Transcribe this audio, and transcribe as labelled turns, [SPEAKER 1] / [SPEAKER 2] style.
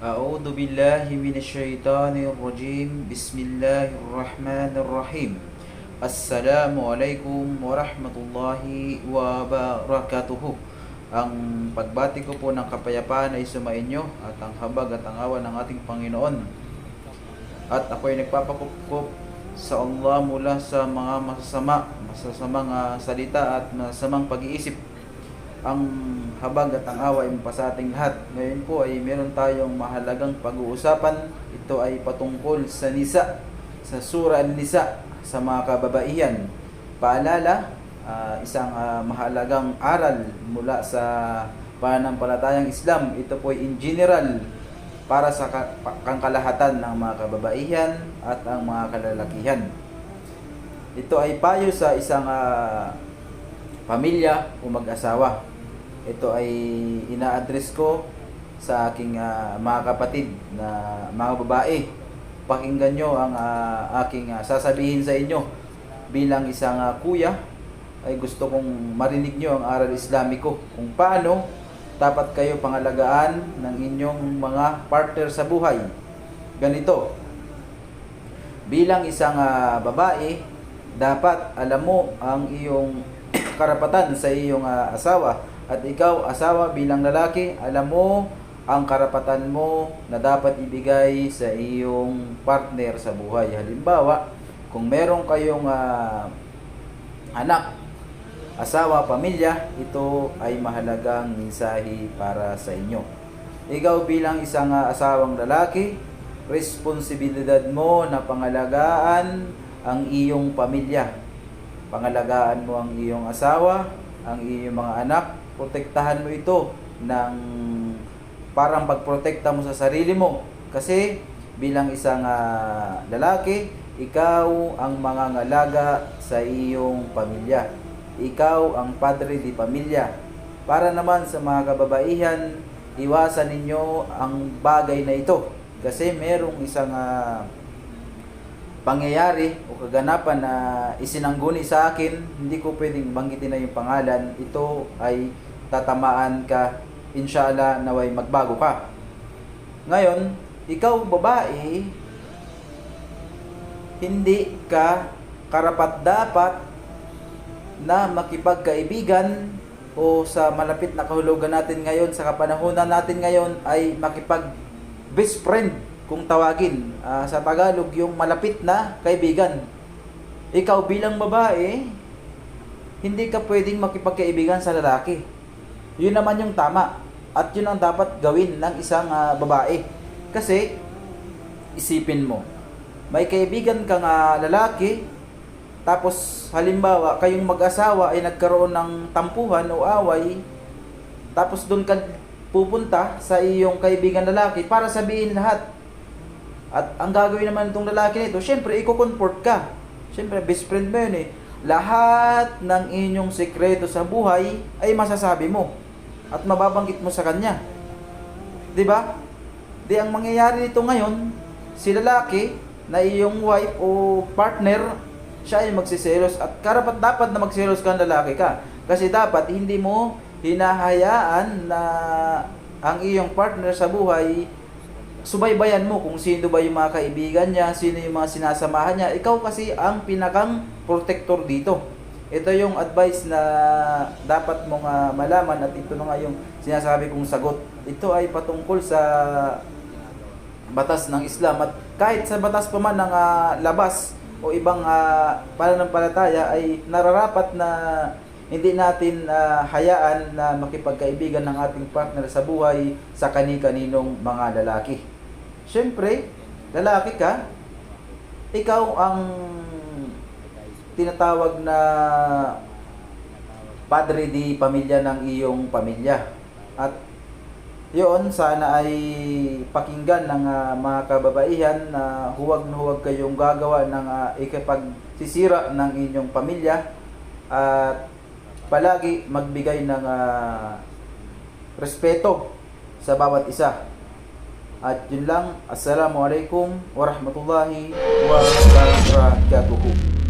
[SPEAKER 1] أعوذ بالله من الشيطان الرجيم بسم الله الرحمن الرحيم السلام عليكم ورحمة الله وبركاته Ang pagbati ko po ng kapayapaan ay sumainyo at ang habag at ang awa ng ating Panginoon. At ako ay nagpapakup sa Allah mula sa mga masasama, masasamang ah, salita at masamang pag-iisip ang habag at ang awa ay sa ating lahat. Ngayon po ay meron tayong mahalagang pag-uusapan. Ito ay patungkol sa Nisa, sa Sura An-Nisa, sa mga kababaihan. Paalala, ah, isang ah, mahalagang aral mula sa pananampalatayang Islam. Ito po ay in general para sa kangkalahatan ng mga kababaihan at ang mga kalalakihan. Ito ay payo sa isang ah, pamilya o mag-asawa. Ito ay ina-address ko sa aking ah, mga kapatid na mga babae. Pakinggan nyo ang ah, aking ah, sasabihin sa inyo bilang isang ah, kuya ay gusto kong marinig nyo ang aral islamiko kung paano dapat kayo pangalagaan ng inyong mga partner sa buhay. Ganito, bilang isang ah, babae, dapat alam mo ang iyong karapatan sa iyong ah, asawa at ikaw asawa bilang lalaki, alam mo ang karapatan mo na dapat ibigay sa iyong partner sa buhay. Halimbawa, kung meron kayong ah, anak, asawa, pamilya, ito ay mahalagang mensahe para sa inyo. Ikaw bilang isang ah, asawang lalaki, responsibilidad mo na pangalagaan ang iyong pamilya. Pangalagaan mo ang iyong asawa, ang iyong mga anak, protektahan mo ito ng parang pagprotekta mo sa sarili mo. Kasi bilang isang ah, lalaki, ikaw ang mga ngalaga sa iyong pamilya. Ikaw ang padre di pamilya. Para naman sa mga kababaihan, iwasan ninyo ang bagay na ito. Kasi merong isang ah, pangyayari o kaganapan na isinangguni sa akin, hindi ko pwedeng banggitin na yung pangalan. Ito ay tatamaan ka, inshallah, naway magbago ka. Ngayon, ikaw babae, hindi ka karapat dapat na makipagkaibigan o sa malapit na kahulugan natin ngayon, sa kapanahonan natin ngayon ay makipag best friend kung tawagin. Ah, sa Tagalog, yung malapit na kaibigan. Ikaw bilang babae, hindi ka pwedeng makipagkaibigan sa lalaki. Yun naman yung tama. At yun ang dapat gawin ng isang ah, babae. Kasi, isipin mo, may kaibigan kang ah, lalaki, tapos halimbawa, kayong mag-asawa ay nagkaroon ng tampuhan o away, tapos doon ka pupunta sa iyong kaibigan lalaki para sabihin lahat. At ang gagawin naman itong lalaki nito, syempre, i-comfort ka. Syempre, best friend mo yun eh. Lahat ng inyong sekreto sa buhay ay masasabi mo. At mababanggit mo sa kanya. 'Di ba? Di ang mangyayari nito ngayon, si lalaki na iyong wife o partner, siya ay magsiselos at karapat dapat na magselos ka ng lalaki ka. Kasi dapat hindi mo hinahayaan na ang iyong partner sa buhay subaybayan mo kung sino ba yung mga kaibigan niya, sino yung mga sinasamahan niya. Ikaw kasi ang pinakang protector dito. Ito yung advice na dapat mong ah, malaman at ito na nga yung sinasabi kong sagot. Ito ay patungkol sa batas ng Islam at kahit sa batas pa man ng ah, labas o ibang uh, pananampalataya ay nararapat na hindi natin ah, hayaan na makipagkaibigan ng ating partner sa buhay sa kani-kaninong mga lalaki. Siyempre, lalaki ka, ikaw ang tinatawag na padre di pamilya ng iyong pamilya. At yun, sana ay pakinggan ng ah, mga kababaihan na huwag na huwag kayong gagawa ng uh, ikipagsisira ng inyong pamilya at palagi magbigay ng ah, respeto sa bawat isa. At yun lang, Assalamualaikum warahmatullahi wabarakatuh.